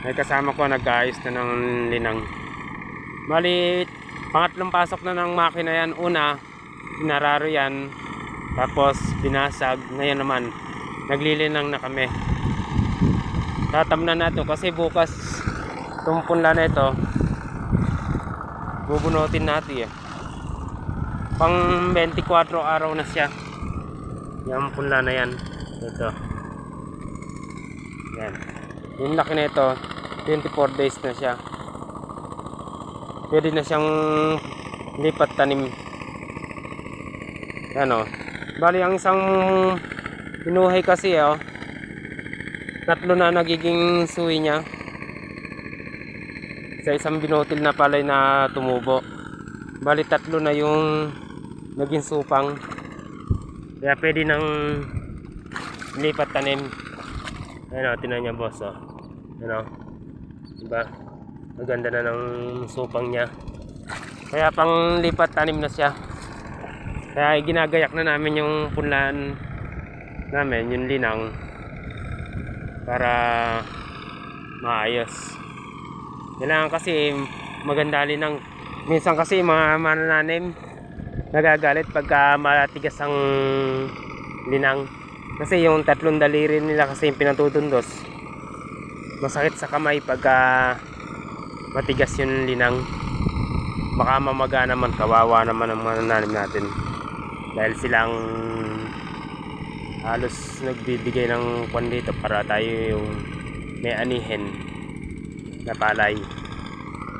May kasama ko nag-aayos na ng linang. Bali, pangatlong pasok na ng makina yan. Una, pinararo yan. Tapos binasag. Ngayon naman, naglilinang na kami. Tatamnan na ito kasi bukas itong punla na ito bubunutin natin eh. Pang 24 araw na siya. Yan punla na yan. Ito. Yan. Yung laki na ito, 24 days na siya. Pwede na siyang lipat tanim. Yan o. Bali, ang isang pinuhay kasi oh, tatlo na nagiging suwi niya. Sa isang binotil na palay na tumubo. Bali, tatlo na yung naging supang. Kaya pwede nang lipat tanim. Ayan o, tinan niya boss o. Ano? Diba? Maganda na ng supang niya. Kaya pang lipat tanim na siya. Kaya ginagayak na namin yung punlaan namin, yung linang para maayos. Kailangan kasi maganda linang. Minsan kasi mga manananim nagagalit pagka matigas ang linang. Kasi yung tatlong daliri nila kasi yung pinatutundos. Masakit sa kamay pagka matigas yung linang. Baka mamaga naman, kawawa naman ang manananim natin. Dahil silang halos nagbibigay ng kwan dito para tayo yung may anihin na palay.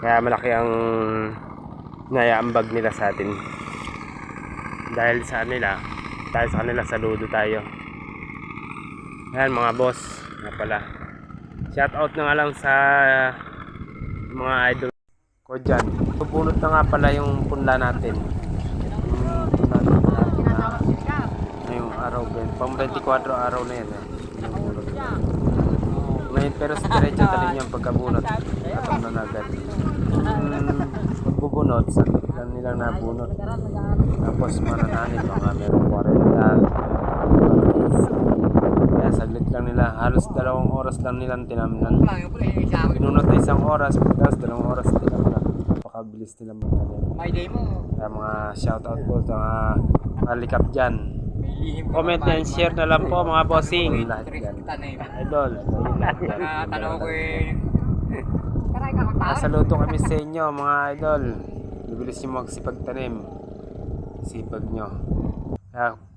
Kaya malaki ang nayaambag nila sa atin. Dahil sa nila, dahil sa kanila saludo tayo. Ayan mga boss, nga pala. Shout out na nga lang sa mga idol ko dyan. Pupulot na nga pala yung punla natin. Yung punla araw? Pang 24 araw na yan. Eh. Ngayon pero sa diretso talim yung pagkabunot. Natang na agad. Hmm, pagbubunot, lang nilang nabunot. Tapos manananin mga meron 40. Nila. Halos dalawang oras lang nilang tinamnan. Pinunot na isang oras, tapos dalawang oras tinamnan. Napakabilis nila magtanim. My day mo. Kaya mga shoutout po sa mga malikap dyan. Comment and share na lang po mga bossing. Lahat dyan. Idol. tanong ko eh. Nasaluto kami sa inyo mga idol. Bibilis nyo magsipag tanim. Sipag nyo. Kaya